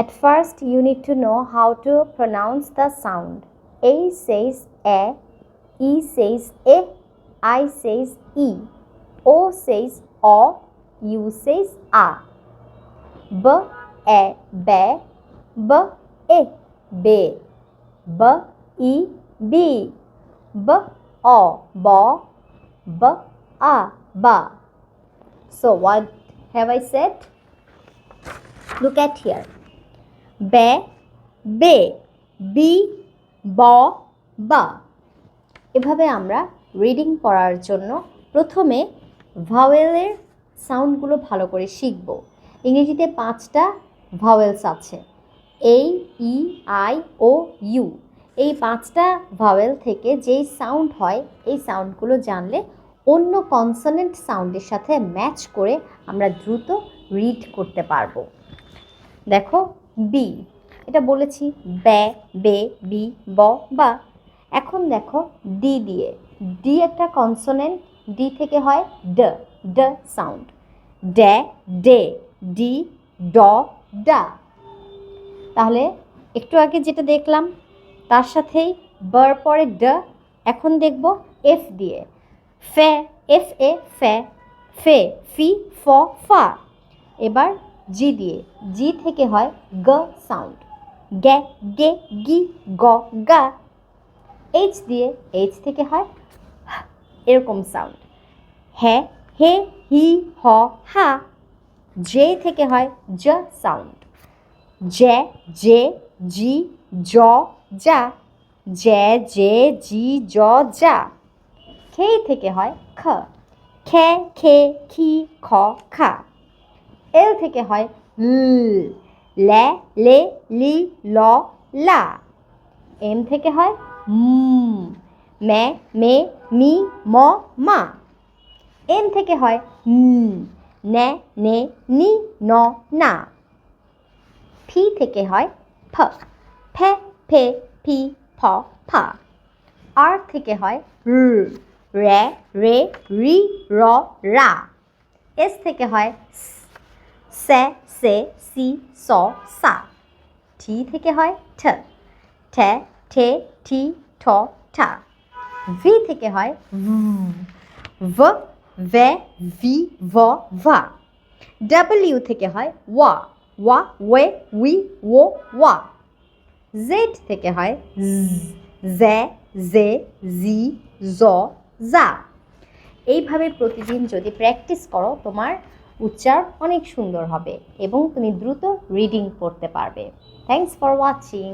At first, you need to know how to pronounce the sound. A says A, E says E, I says E, O says O, U says A. B, E, be, B, E, be, B, E, B, B, O, B, A. So, what have I said? Look at here. বে বে, B, ব, বা। এভাবে আমরা reading পড়ার জন্য প্রথমে ভাওয়েলের সাউন্ডগুলো ভালো করে শিখব। ইংরেজিতে পাঁচটা ভাওয়েলস আছে। এই ই, আই, ও, ইউ। এই পাঁচটা ভাওয়েল থেকে যেই সাউন্ড হয়, এই সাউন্ডগুলো জানলে অন্য কনসোনেন্ট সাউন্ডের সাথে ম্যাচ করে আমরা দ্রুত রিড করতে পারব। দেখো বি এটা বলেছি ব্যা, বে, বি, ব, বা। এখন দেখো ডি দিয়ে। ডি একটা কনসোনেন্ট ডি থেকে হয় ড ড সাউন্ড ড্যা ডে ডি ড ডা তাহলে একটু আগে যেটা দেখলাম, তার সাথেই বার পরে ড এখন দেখব এফ দিয়ে। ফে এফ এ, ফে। ফে, ফি, ফ, ফা। এবার জি দিয়ে, জি থেকে হয় গ সাউন্ড গ্যা গে, গি, গ, গা। এইচ দিয়ে, এইচ থেকে হয় এরকম সাউন্ড হে হে, হি, হ, হা। জে থেকে হয় জ সাউন্ড জ্যা জে, জি, জ, যা। জে জে, জি, জ, যা। খে থেকে হয় খ। খে খে, খি, খ, খা। এল থেকে হয় ল, লে লে, লি, ল, লা। এম থেকে হয় মুম মে মে, মি, ম, মা। এন থেকে হয় ন, নে নে, নি, ন ফি থেকে হয় ফ, ফে ফে, ফি, ফ, ফা। আর থেকে হয় র, রে রে, রি, র, রা। এস থেকে হয় সে সে, সি, স, সা। ঠি থেকে হয় ঠ। ঠে ঠে, ঠি, ঠ, ঠা। ভি থেকে হয় v ভে ভি ভ ভা ডাব্লিউ থেকে হয় ওয়া ওয়া ওয়ে উই ও ওয়া জেড থেকে হয় জে জে জি জ জা এইভাবে প্রতিদিন যদি প্র্যাকটিস করো তোমার উচ্চারণ অনেক সুন্দর হবে এবং তুমি দ্রুত রিডিং করতে পারবে। Thanks for watching